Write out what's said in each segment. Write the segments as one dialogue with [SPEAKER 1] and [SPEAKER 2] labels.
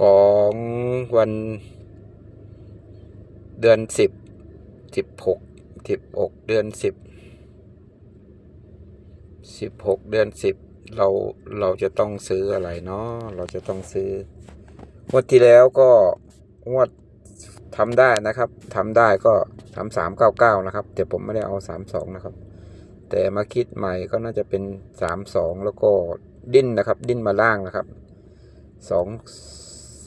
[SPEAKER 1] ของวันเดือนสิบสิบหกสิบหกเดือนสิบสิบหกเดือนสิบเราเราจะต้องซื้ออะไรเนาะเราจะต้องซื้องวดที่แล้วก็งวดทำได้นะครับทำได้ก็ทำสามเก้าเก้านะครับ แต่ผมไม่ได้เอาสามสองนะครับ แต่มาคิดใหม่ก็น่าจะเป็นสามสองแล้วก็ดิ้นนะครับ ดิ้นมาล่างนะครับสอง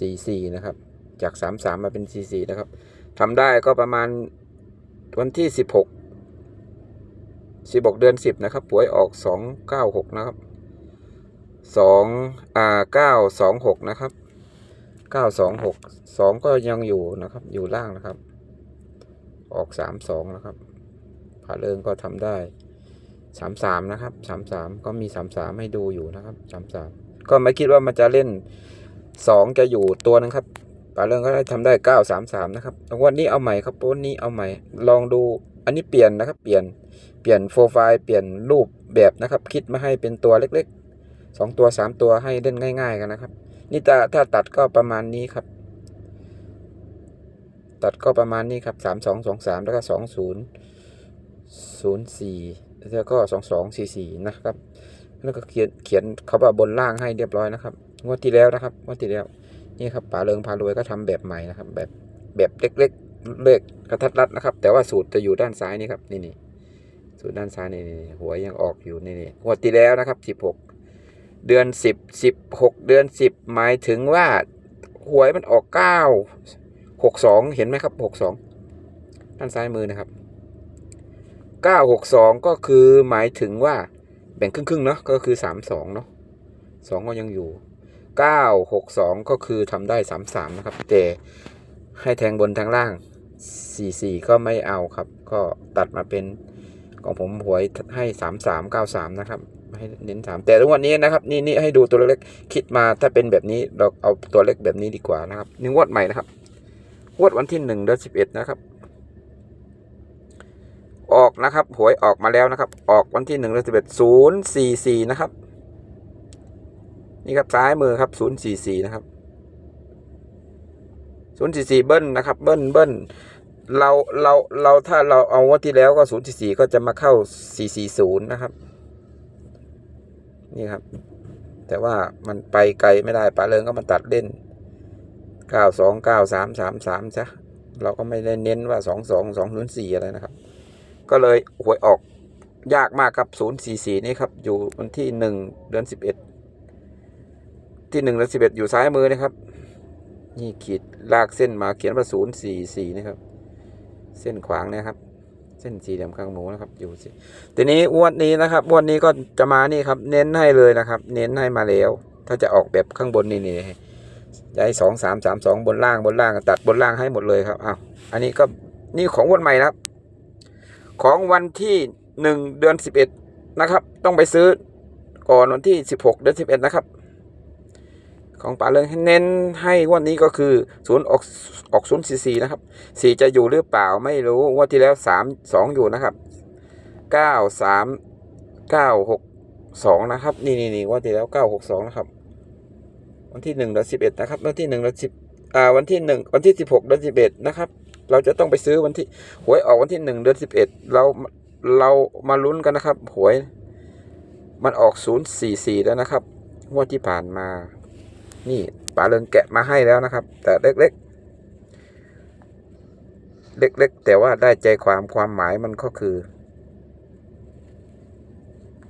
[SPEAKER 1] สี่สี่นะครับ จากสามสามมาเป็นสี่สี่นะครับทำได้ก็ประมาณวันที่สิบหกสิบหกเดือนสิบนะครับหวยออกสองเก้าหกนะครับสองอ่าเก้าสองหกนะครับเก้าสองหกสองก็ยังอยู่นะครับ อยู่ล่างนะครับ ออกสามสองนะครับผาเริงก็ทำได้สามสามนะครับสามสามก็มีสามสามให้ดูอยู่นะครับสามสามก็ไม่คิดว่ามันจะเล่น สองจะอยู่ตัวนึงครับป่าเรื่องก็ได้ทำได้เก้าสามสามนะครับวันนี้เอาใหม่ครับวันนี้เอาใหม่ ลองดูอันนี้เปลี่ยนนะครับ เปลี่ยน เปลี่ยนโปรไฟล์ เปลี่ยนรูปแบบนะครับ คิดมาให้เป็นตัวเล็กๆสองตัวสามตัวให้เล่นง่าย ๆ กันนะครับ นี่ถ้าถ้าตัดก็ประมาณนี้ครับ ตัดก็ประมาณนี้ครับสามสองสองสามแล้วก็สองศูนย์ศูนย์สี่แล้วก็สองสองสี่สี่นะครับ แล้วก็เขียนเขียนเขาว่าบนล่างให้เรียบร้อยนะครับ งวดที่แล้วนะครับงวดที่แล้วนี่ครับป๋าเริงพารวยก็ทำแบบใหม่นะครับ แบบแบบเล็กๆเลขกระทัดรัดนะครับ แต่ว่าสูตรจะอยู่ด้านซ้ายนี่ครับนี่นี่สูตรด้านซ้ายนี่นี่หัวยังออกอยู่นี่นี่งวดที่แล้วนะครับสิบหกเดือนสิบสิบหกเดือนสิบหมายถึงว่าหวยมันออกเก้าหกสองเห็นไหมครับหกสองด้านซ้ายมือนะครับ962ก็คือหมายถึงว่าแบ่งครึ่งๆเนาะก็คือ32เนาะ2ก็ยังอยู่ 962 ก็คือทำได้ 33 นะครับ แต่ให้แทงบนทางล่าง 44 ก็ไม่เอาครับ ก็ตัดมาเป็นของผมหวยให้ 3393 นะครับ ให้เน้น 3 แต่ทุกวันนี้นะครับ นี่นี่ให้ดูตัวเล็กคิดมาถ้าเป็นแบบนี้เราเอาตัวเล็กแบบนี้ดีกว่านะครับนี่งวดใหม่นะครับงวดวันที่1เดือน11 นะครับ ออกนะครับหวยออกมาแล้วนะครับ ออกวันที่หนึ่งเดือนสิบเอ็ดศูนย์สี่สี่นะครับ นี่ครับซ้ายมือครับศูนย์สี่สี่นะครับศูนย์สี่สี่เบิ้ลนะครับ เบิ้ลเบิ้ลเราเราเราถ้าเราเอางวันที่แล้วก็ศูนย์สี่สี่ก็จะมาเข้าสี่สี่ศูนย์นะครับนี่ครับ แต่ว่ามันไปไกลไม่ได้ปลาเริงก็มาตัดเล่นเก้าสองเก้าสามสามสามซะเราก็ไม่ได้เน้นว่าสองสองสองศูนย์สี่อะไรนะครับ ก็เลยหวยออกยากมากครับ044นี่ครับ อยู่วันที่1เดือน11ที่1เดื อน11อยู่ซ้ายมือนะครับ นี่ขีดลากเส้นมาเขียนว่า044นะครับ เส้นขวางนะครับ เส้นสี่เหลี่ยมข้างหมูนะครับ อยู่สิทีนี้งวดนี้นะครับงวดนี้ก็จะมานี่ครับ เน้นให้เลยนะครับ เน้นให้มาแล้ว ถ้าจะออกแบบข้างบนนี่นี่จะให้สองสามสามสองบนล่างบนล่างตัดบนล่างให้หมดเลยครับอ้าวอันนี้ก็นี่ของวันใหม่นะครับ ของวันที่หนึ่งเดือนสิบเอ็ดนะครับ ต้องไปซื้อก่อนวันที่สิบหกเดือนสิบเอ็ดนะครับ ของป่าเรืองให้เน้นให้วันนี้ก็คือศูนย์ออกออกศูนย์สี่สี่นะครับสี่จะอยู่หรือเปล่าไม่รู้วันที่แล้วสามสองอยู่นะครับเก้าสามเก้าหกสองนะครับ นี่นี่นี่วันที่แล้วเก้าหกสองนะครับ วันที่หนึ่งเดือนสิบเอ็ดนะครับ วันที่หนึ่งเดือนสิบอ่าวันที่หนึ่งวันที่สิบหกเดือนสิบเอ็ดนะครับ เราจะต้องไปซื้อวันที่หวยออกวันที่หนึ่งเดือนสิบเอ็ดเราเรามาลุ้นกันนะครับหวยมันออกศูนย์สี่สี่แล้วนะครับงวดที่ผ่านมา นี่ปลาเริงแกะมาให้แล้วนะครับ แต่เล็กๆ เล็กๆ แต่ว่าได้ใจความความหมายมันก็คือ